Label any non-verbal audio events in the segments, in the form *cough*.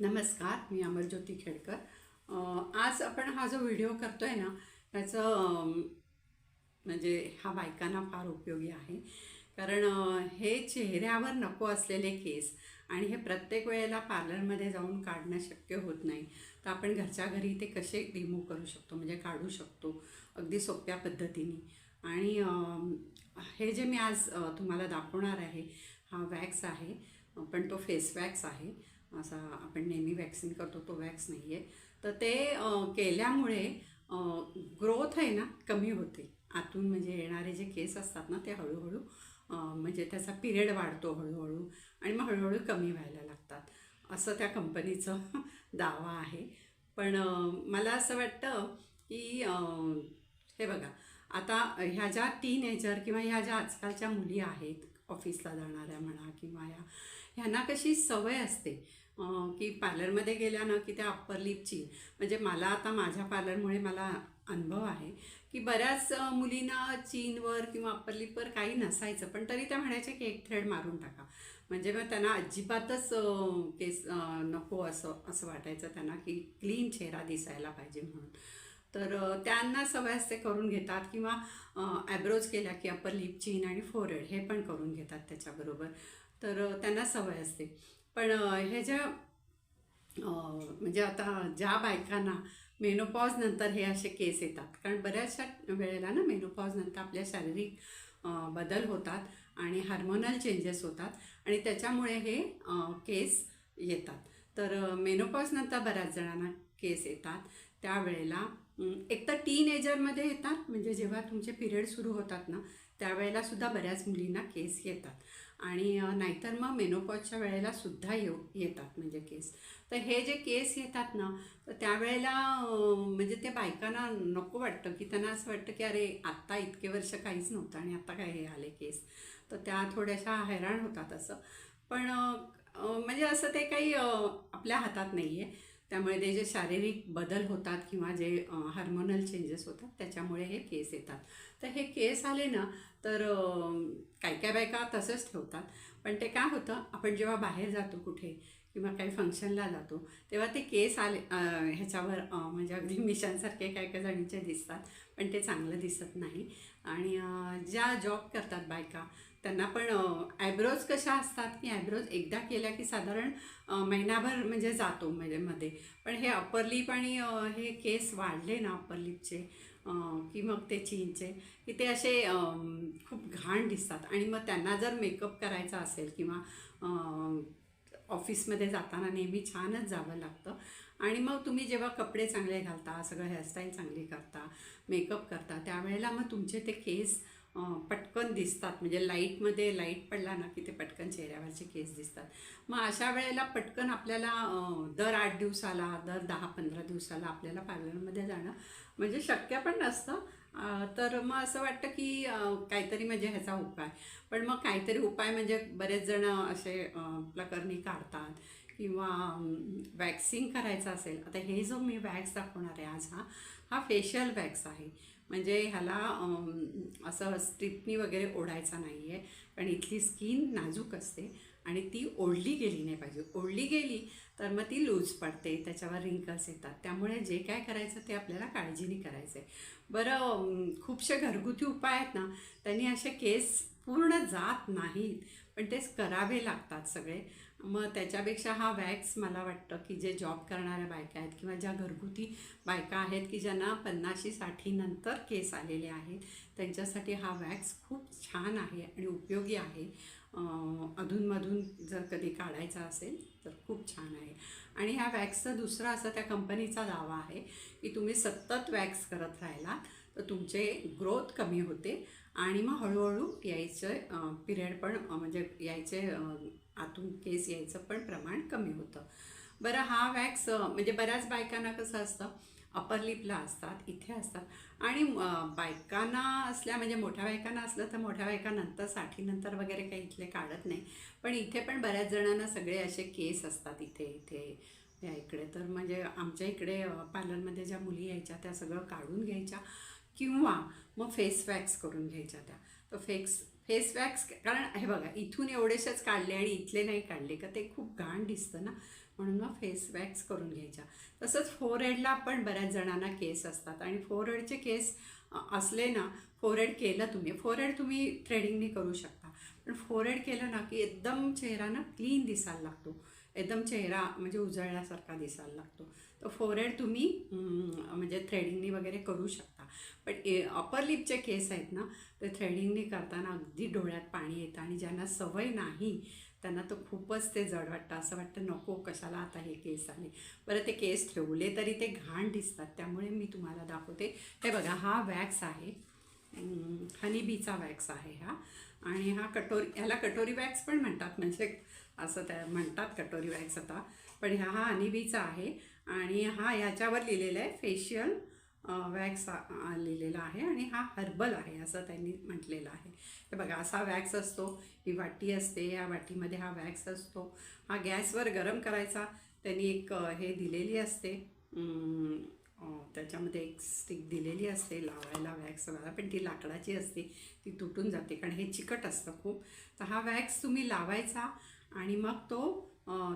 नमस्कार मी अमरज्योती खेडकर. आज आपण हा जो व्हिडिओ करतो आहे ना त्याचं म्हणजे हा बायकांना फार उपयोगी आहे. कारण हे चेहऱ्यावर नको असलेले केस आणि हे प्रत्येक वेळेला पार्लरमध्ये जाऊन काढणं शक्य होत नाही. तर आपण घरच्या घरी ते कसे रिमूव्ह करू शकतो? म्हणजे काढू शकतो अगदी सोप्या पद्धतीने. आणि हे जे मी आज तुम्हाला दाखवणार आहे हा वॅक्स आहे. पण तो फेस वॅक्स आहे. असा आपण नेहमी वॅक्सिन करतो तो वॅक्स नाही आहे तर ते केल्यामुळे ग्रोथ आहे ना कमी होते. आतून म्हणजे येणारे जे केस असतात ना ते हळूहळू म्हणजे त्याचा पिरियड वाढतो हळूहळू आणि मग हळूहळू कमी व्हायला लागतात. असं त्या कंपनीचं *laughs* दावा आहे. पण मला असं वाटतं की हे बघा आता ह्या ज्या टीनेजर किंवा ह्या ज्या आजकालच्या मुली आहेत ऑफिसला जाणाऱ्या म्हणा किंवा या ह्यांना कशी सवय असते? की पार्लरमध्ये गेल्या ना की त्या अप्पर लिपची म्हणजे मला आता माझ्या पार्लरमुळे मला अनुभव आहे की बऱ्याच मुलींना चीनवर किंवा अप्पर लिपवर काही नसायचं पण तरी त्या म्हणायच्या की एक थ्रेड मारून टाका. म्हणजे मग त्यांना अजिबातच केस नको असं असं वाटायचं त्यांना की क्लीन चेहरा दिसायला पाहिजे म्हणून. तर त्यांना सवय असते करून घेतात किंवा ॲब्रोज केल्या की अप्पर लिप चीन आणि फोरहेड हे पण करून घेतात त्याच्याबरोबर. तर त्यांना सवय असते. पण हे ज्या म्हणजे आता ज्या बायकांना मेनोपॉज नंतर हे असे केस येतात. कारण बऱ्याचशा वेळेला ना मेनोपॉज नंतर आपल्या शारीरिक बदल होतात आणि हार्मोनल चेंजेस होतात आणि त्याच्यामुळे हे केस येतात. तर मेनोपॉज नंतर बऱ्याच जणांना केस येतात. त्यावेळेला एक तर टीन एजरमध्ये येतात. म्हणजे जेव्हा तुमचे पिरियड सुरू होतात ना त्यावेळेला सुद्धा बऱ्याच मुलींना केस येतात. आणि नाहीतर मग मेनोपॉजच्या वेळेला सुद्धा येऊ येतात म्हणजे केस. तर हे जे केस येतात ना तर त्यावेळेला म्हणजे ते बायकांना नको वाटतं की त्यांना असं वाटतं की अरे आत्ता इतके वर्ष काहीच नव्हतं आणि आता काय हे आले केस. तर त्या थोड्याशा हैराण होतात असं. पण म्हणजे असं ते काही आपल्या हातात नाही आहे त्यामुळे ते जे शारीरिक बदल होतात किंवा जे हार्मोनल चेंजेस होतात त्याच्यामुळे हे केस येतात. तर हे केस आले ना तर काय काय बायका तसंच ठेवतात. पण ते काय होतं आपण जेव्हा बाहेर जातो कुठे किंवा काही फंक्शनला जातो तेव्हा ते केस आले ह्याच्यावर म्हणजे अगदी *laughs* मिशांसारखे काय काय जणीचे दिसतात पण ते चांगलं दिसत नाही. आणि ज्या जॉब करतात बायका त्यांना पण ॲब्रोज कशा असतात की ॲब्रोज एकदा केल्या की साधारण महिनाभर म्हणजे जातो म्हणजे मध्ये. पण हे अप्पर लिप आणि हे केस वाढले ना अप्पर लिपचे की मग ते चीनचे की ते असे खूप घाण दिसतात. आणि मग त्यांना जर मेकअप करायचा असेल किंवा ऑफिसमध्ये जाताना नेहमी छानच जावं लागतं. आणि मग तुम्ही जेव्हा कपडे चांगले घालता सगळं हेअरस्टाईल चांगली करता मेकअप करता त्यावेळेला मग तुमचे ते केस पटकन दिसतात. म्हणजे लाईटमध्ये लाइट पडला ना की ते पटकन चेहऱ्यावरचे केस दिसतात. मग अशा वेळेला पटकन आपल्याला दर आठ दिवसाला दर दहा पंधरा दिवसाला आपल्याला पार्लरमध्ये जाणं म्हणजे शक्य पण नसतं. तर मग असं वाटतं की काहीतरी म्हणजे ह्याचा उपाय. पण मग काहीतरी उपाय म्हणजे बरेच जण असे प्रकरणी काढतात किंवा वॅक्सिंग करायचं असेल. आता हे जो मी वॅक्स दाखवणार आहे आज हा हा फेशियल वॅक्स आहे. म्हणजे ह्याला असं स्ट्रिपनी वगैरे ओढायचा नाही आहे कारण इथली स्किन नाजूक असते आणि ती ओढली गेली नाही पाहिजे. ओढली गेली तर मग ती लूज पडते त्याच्यावर रिंकल्स येतात. त्यामुळे जे काय करायचं ते आपल्याला काळजीने करायचं आहे बरं खूपसे घरगुती उपाय आहेत ना त्यांनी असे केस पूर्ण जात नाहीत. पण तेच करावे लागतात सगळे. मग त्याच्यापेक्षा हा वॅक्स मला वाटतं की जे जॉब करणाऱ्या बायका आहेत किंवा ज्या घरगुती बायका आहेत की ज्यांना पन्नाशी साठी नंतर केस आलेले आहेत त्यांच्यासाठी हा वॅक्स खूप छान आहे आणि उपयोगी आहे. अधूनमधून जर कधी काढायचा असेल तर खूप छान आहे. आणि ह्या वॅक्सचा दुसरा असा त्या कंपनीचा दावा आहे की तुम्ही सतत वॅक्स करत राहिलात तर तुमचे ग्रोथ कमी होते. आणि मग हळूहळू यायचं पिरियड पण म्हणजे यायचे आतून केस यायचं पण प्रमाण कमी होतं. बरं हा वॅक्स म्हणजे बऱ्याच बायकांना कसं असतं अपर लिपला असतात इथे असतात. आणि बायकांना असल्या म्हणजे मोठ्या बायकांना असलं तर मोठ्या बायकांनंतर साठीनंतर वगैरे काही इथले काढत नाही. पण इथे पण बऱ्याच जणांना सगळे असे केस असतात इथे इथे या इकडे. तर म्हणजे आमच्या इकडे पार्लरमध्ये ज्या मुली यायच्या त्या सगळं काढून घ्यायच्या. किंवा मग फेस वॅक्स करून घ्यायच्या त्या. तर फेक्स फेस वॅक्स कारण हे बघा इथून एवढेसेच काढले आणि इथले नाही काढले का ते खूप घाण दिसतं ना? म्हणून मग फेस वॅक्स करून घ्यायच्या. तसंच फोरहेडला पण बऱ्याच जणांना केस असतात आणि फोरहेडचे केस असले ना फोरहेड केलं तुम्ही. फोरहेड तुम्ही थ्रेडिंगने करू शकता. पण फोरहेड केलं ना की एकदम चेहरा ना क्लीन दिसायला लागतो. एकदम चेहरा म्हणजे उजळल्यासारखा दिसायला लागतो. तर फोरहेड तुम्ही म्हणजे थ्रेडिंगनी वगैरे करू शकता. पण ए अपर लिपचे केस आहेत ना ते थ्रेडिंगनी करताना अगदी डोळ्यात पाणी येतं आणि ज्यांना सवय नाही त्यांना तर खूपच ते जड वाटतं. असं वाटतं नको कशाला आता हे केस आले? बरं ते केस ठेवले तरी ते घाण दिसतात. त्यामुळे मी तुम्हाला दाखवते. हे बघा हा वॅक्स आहे. हनीबीचा वॅक्स आहे हा. आणि हा कटोरी ह्याला कटोरी वॅक्स पण म्हणतात. म्हणजे असं त्या म्हणतात कटोरी वॅक्स आता. पण ह्या हा अनिबीचा आहे आणि हा याच्यावर लिहिलेला आहे फेशियल वॅक्स लिहिलेला आहे आणि हा हर्बल आहे असं त्यांनी म्हटलेलं आहे. हे बघा असा वॅक्स असतो ही वाटी असते या वाटीमध्ये हा वॅक्स असतो. हा गॅसवर गरम करायचा त्यांनी एक हे दिलेली असते त्याच्यामध्ये एक स्टिक दिलेली असते लावायला वॅक्स लावायला पण ती लाकडाची असते ती तुटून जाते कारण हे चिकट असतं खूप. तर हा वॅक्स तुम्ही लावायचा आणि मग तो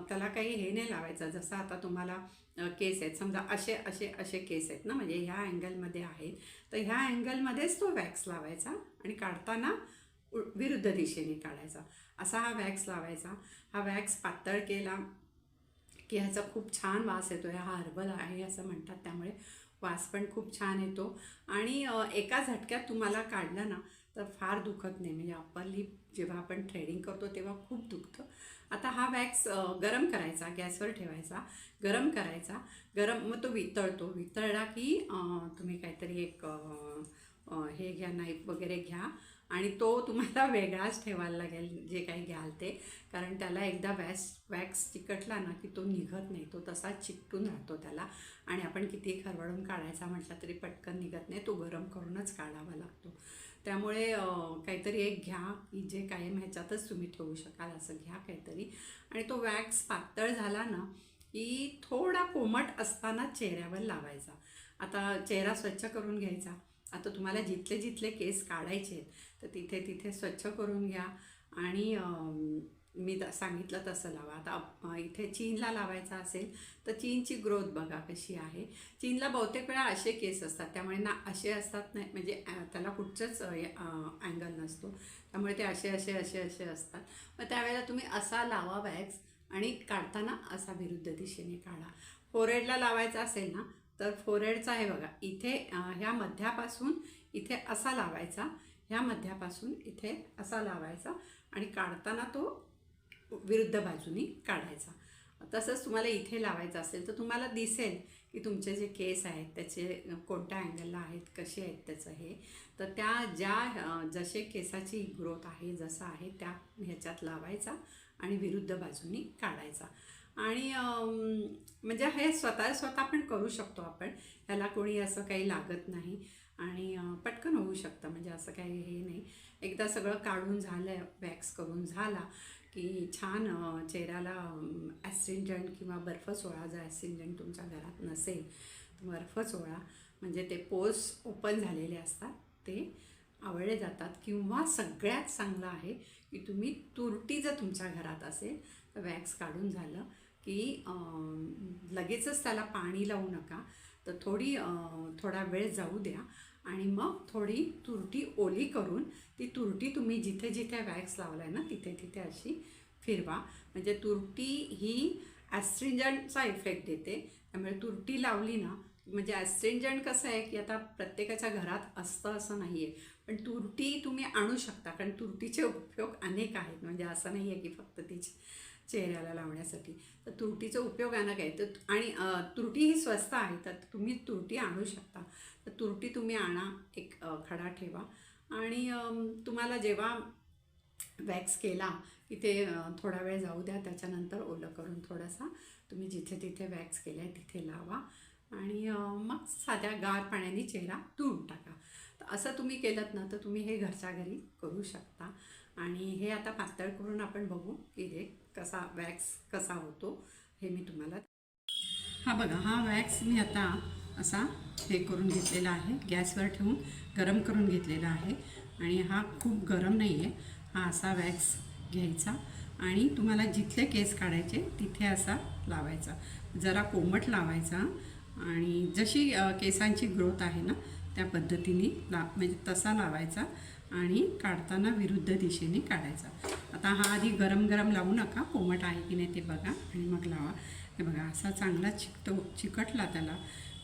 त्याला काही हे नाही लावायचा. जसं आता तुम्हाला केस आहेत. समजा असे असे असे केस आहेत ना म्हणजे ह्या अँगलमध्ये आहेत. तर ह्या अँगलमध्येच तो वॅक्स लावायचा आणि काढताना उ- विरुद्ध दिशेने काढायचा. असा हा वॅक्स लावायचा. हा वॅक्स पातळ केला की ह्याचा खूप छान वास येतो हा हर्बल आहे असं म्हणतात त्यामुळे वास पण खूप छान येतो. आणि एका झटक्यात तुम्हाला काढलं ना तर फार दुखत नाही. म्हणजे अप्पर लिप जेव्हा आपण थ्रेडिंग करतो तेव्हा खूप दुखतं. आता हा वॅक्स गरम करायचा गॅसवर ठेवायचा गरम करायचा गरम मग तो वितळतो. वितळला की तुम्ही काहीतरी एक हे घ्या नाईफ वगैरे घ्या. आणि तो तुम्हाला *laughs* वेगळाच ठेवायला लागेल जे काही घ्याल ते. कारण त्याला एकदा वॅक्स वॅक्स चिकटला ना की तो निघत नाही. तो तसाच चिकटून राहतो त्याला. आणि आपण किती खरवडून काढायचा म्हटला तरी पटकन निघत नाही. तो गरम करूनच काढावा लागतो. त्यामुळे काहीतरी एक घ्या. की जे कायम ह्याच्यातच तुम्ही ठेवू शकाल असं घ्या काहीतरी. आणि तो वॅक्स पातळ झाला ना की थोडा कोमट असताना चेहऱ्यावर लावायचा. आता चेहरा स्वच्छ करून घ्यायचा. आता तुम्हाला जिथले जिथले केस काढायचे आहेत तर तिथे तिथे स्वच्छ करून घ्या. आणि मी त सांगितलं तसं लावा. आता इथे चीनला लावायचा असेल तर चीनची ग्रोथ बघा कशी आहे. चीनला बहुतेक वेळा असे केस असतात त्यामुळे ना असे असतात नाही म्हणजे त्याला कुठचंच अँगल नसतो. त्यामुळे ते असे असे असे असे असतात. मग त्यावेळेला तुम्ही असा लावा वॅक्स आणि काढताना असा विरुद्ध दिशेने काढा. फोरहेडला लावायचा असेल ना तर फोरहेडचा आहे बघा. इथे ह्या मध्यापासून इथे असा लावायचा. ह्या मध्यापासून इथे असा लावायचा आणि काढताना तो विरुद्ध बाजूनी काढायचा. तसंच तुम्हाला इथे लावायचं असेल तर तुम्हाला दिसेल की तुमचे जे केस आहेत त्याचे कोणत्या अँगलला आहेत कसे आहेत त्याचं हे. तर त्या ज्या जसे केसाची ग्रोथ आहे जसं आहे त्या ह्याच्यात लावायचा आणि विरुद्ध बाजूनी काढायचा. आणि म्हणजे हे स्वतः स्वतः पण करू शकतो आपण. ह्याला कोणी असं काही लागत नाही. आणि पटकन होऊ शकतं. म्हणजे असं काही हे नाही. एकदा सगळं काढून झालं वॅक्स करून झाला की छान चेहऱ्याला ॲसिंजंट किंवा बर्फ सोळा जर ॲसिंजंट तुमच्या घरात नसेल तर बर्फ सोळा म्हणजे ते पोर्स ओपन झालेले असतात ते आवडले जातात. किंवा सगळ्यात चांगलं आहे की तुम्ही तुरटी जर तुमच्या घरात असेल तर वॅक्स काढून झालं. की लगेचच त्याला पाणी लावू नका. तर थोडी थोडा वेळ जाऊ द्या. आणि मग थोडी तुरटी ओली करून ती तुरटी तुम्ही जिथे जिथे वॅक्स लावला आहे ना तिथे तिथे अशी फिरवा. म्हणजे तुरटी ही ॲस्ट्रिंजंटचा इफेक्ट देते. त्यामुळे तुरटी लावली ना म्हणजे ॲस्ट्रिंजंट कसं आहे की आता प्रत्येकाच्या घरात असतं असं नाही आहे पण तुरटी तुम्ही आणू शकता कारण तुरटीचे उपयोग अनेक आहेत. म्हणजे असं नाही आहे की फक्त तिची. चेहऱ्याला लावण्यासाठी. तर तुरटीचा उपयोग अनेक काय तर आणि तुरटी ही स्वस्त आहे तर तुम्ही तुरटी आणू शकता. तर तुरटी तुम्ही आणा एक खडा ठेवा. आणि तुम्हाला जेव्हा वॅक्स केला तिथे थोडा वेळ जाऊ द्या त्याच्यानंतर ओलं करून थोडासा तुम्ही जिथे तिथे वॅक्स केला आहे तिथे लावा. आणि मग साध्या गार पाण्याने चेहरा धुवून टाका. तर असं तुम्ही केलं ना तर तुम्ही हे घरच्या घरी करू शकता. आणि हे आता पातळ करून आपण बघू की हे कसा वॅक्स कसा होतो हे मी तुम्हाला हा बघा हा वॅक्स मी आता असा हे करून घेतलेला आहे गॅसवर ठेवून गरम करून घेतलेला आहे. आणि हा खूप गरम नाही आहे हा असा वॅक्स घ्यायचा. आणि तुम्हाला जिथले केस काढायचे तिथे असा लावायचा. जरा कोमट लावायचा आणि जशी केसांची ग्रोथ आहे ना त्या पद्धतीने ला म्हणजे तसा लावायचा. आणि काढताना विरुद्ध दिशेने काढायचा. आता हा आधी गरम गरम लावू नका कोमट आहे की नाही ते बघा आणि मग लावा. हे बघा असा चांगला चिकटव चिकटला त्याला.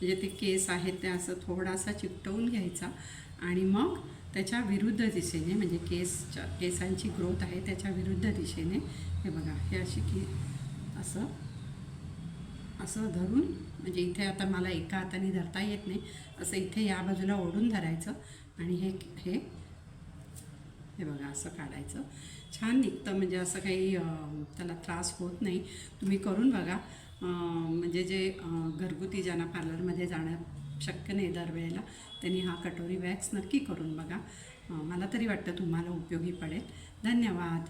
म्हणजे ते केस आहेत ते असं थोडासा चिकटवून घ्यायचा आणि मग त्याच्या विरुद्ध दिशेने म्हणजे केसच्या केसांची ग्रोथ आहे त्याच्या विरुद्ध दिशेने हे बघा हे अशी की असं असं धरून म्हणजे इथे आता मला एका हाताने धरता येत नाही असं इथे या बाजूला ओढून धरायचं आणि हे हे हे बघा असं काढायचं. छान निघतं म्हणजे असं काही त्याला त्रास होत नाही. तुम्ही करून बघा. म्हणजे जे घरगुती ज्यांना पार्लरमध्ये जाणं शक्य नाही दरवेळेला त्यांनी हा कटोरी वॅक्स नक्की करून बघा. मला तरी वाटतं तुम्हाला उपयोगी पडेल. धन्यवाद.